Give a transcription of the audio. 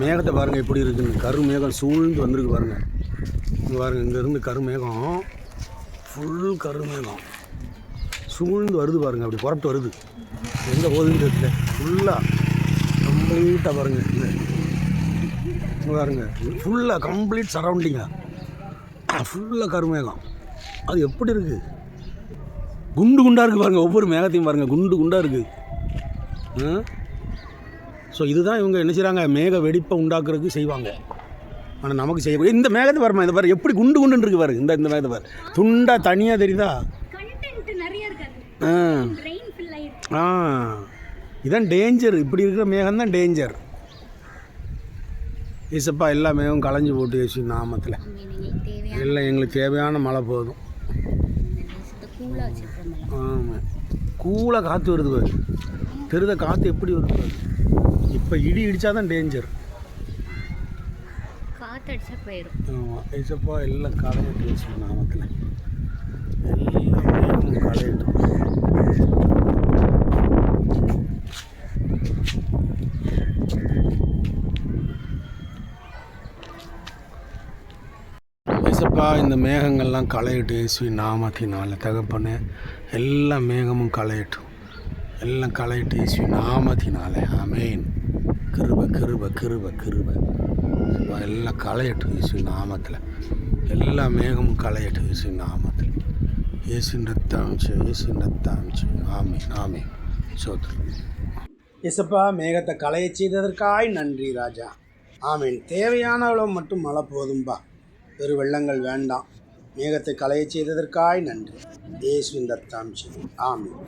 மேகத்தை பாருங்கள் எப்படி இருக்குன்னு. கருமேகம் சூழ்ந்து வந்திருக்கு பாருங்கள் இங்கே பாருங்கள் இங்கேருந்து கருமேகம். ஃபுல் கருமேகம். சூழ்ந்து வருது பாருங்கள் அப்படி புறப்பட்டு வருது. எங்கே போகுதுன்னு தெரியல. ஃபுல்லாக கம்ப்ளீட்டாக பாருங்கள் இல்லை இங்க பாருங்க ஃபுல்லாக கம்ப்ளீட் சரௌண்டிங்காக ஃபுல்லாக கருமேகம். அது எப்படி இருக்குது குண்டு குண்டாக இருக்குது பாருங்கள் ஒவ்வொரு மேகத்தையும் பாருங்கள் குண்டு குண்டாக இருக்குது ஸோ இதுதான் இவங்க என்ன செய்கிறாங்க மேக வெடிப்பை உண்டாக்குறதுக்கு செய்வாங்க. ஆனால் நமக்கு செய்ய இந்த மேகத்தை பாருமா இந்த பாரு எப்படி குண்டு குண்டுன்னு இருக்கு பாரு. இந்த இந்த மேகத்தை பாரு. துண்டா தனியாக தெரியுதா? ஆ. ஆ. இதான் டேஞ்சர் இப்படி இருக்கிற மேகம் தான் டேஞ்சர் ஏசப்பா எல்லா மேகம் களைஞ்சு போட்டு ஏசு நாமத்தில். எல்லாம் எங்களுக்கு தேவையான மழை போதும். ஆமாம் கூலாக காற்று வருது பாரு. தெருத காற்று எப்படி வருது பாரு. இப்போ இடி இடித்தா தான் டேஞ்சர் காத்தடிச்சா போயிடும். ஆமாம் ஏசப்பா எல்லாம் களையட்டு ஏசு நாமத்தில் எல்லாம் களையட்டும் ஏசப்பா இந்த மேகங்கள்லாம் களையட்டு இயேசுவி நாமத்தினால தகப்பனே. எல்லா மேகமும் களையட்டும் எல்லாம் களையிட்டு இயேசு நாமத்தினால. அமேன் கிருப கிருப கிருப கிருப. எல்லாம் களையட்டும் இயேசு நாமத்தில். எல்லா மேகமும் களையட்டும் இயேசு நாமத்தில். இயேசு ரத்தம் இயேசு இயேசுவின் ரத்தம். ஆமே ஆமீன். சோத்ரம் இசப்பா மேகத்தை களைய செய்ததற்காய் நன்றி ராஜா. ஆமீன். தேவையான அளவு மட்டும் மழை போதும்பா. பெரு வெள்ளங்கள் வேண்டாம். மேகத்தை களைய செய்ததற்காய் நன்றி. இயேசுவின் ரத்தம். ஆமீன்.